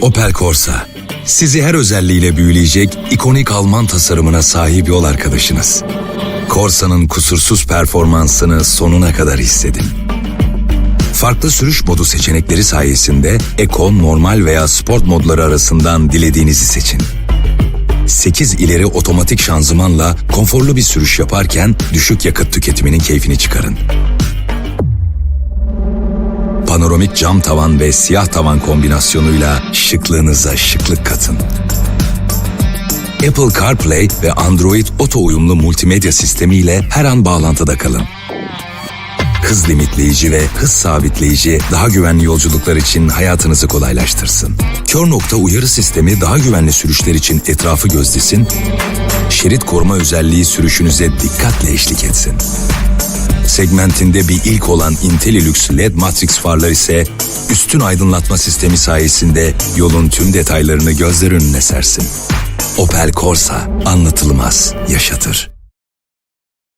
Opel Corsa, sizi her özelliğiyle büyüleyecek ikonik Alman tasarımına sahip yol arkadaşınız. Corsa'nın kusursuz performansını sonuna kadar hissedin. Farklı sürüş modu seçenekleri sayesinde Eco, normal veya sport modları arasından dilediğinizi seçin. 8 ileri otomatik şanzımanla konforlu bir sürüş yaparken düşük yakıt tüketiminin keyfini çıkarın. Panoramik cam tavan ve siyah tavan kombinasyonuyla şıklığınıza şıklık katın. Apple CarPlay ve Android Auto uyumlu multimedya sistemiyle her an bağlantıda kalın. Hız limitleyici ve hız sabitleyici daha güvenli yolculuklar için hayatınızı kolaylaştırsın. Kör nokta uyarı sistemi daha güvenli sürüşler için etrafı gözlesin, şerit koruma özelliği sürüşünüze dikkatle eşlik etsin. Segmentinde bir ilk olan IntelliLux LED Matrix farlar ise üstün aydınlatma sistemi sayesinde yolun tüm detaylarını gözler önüne sersin. Opel Corsa anlatılmaz yaşatır.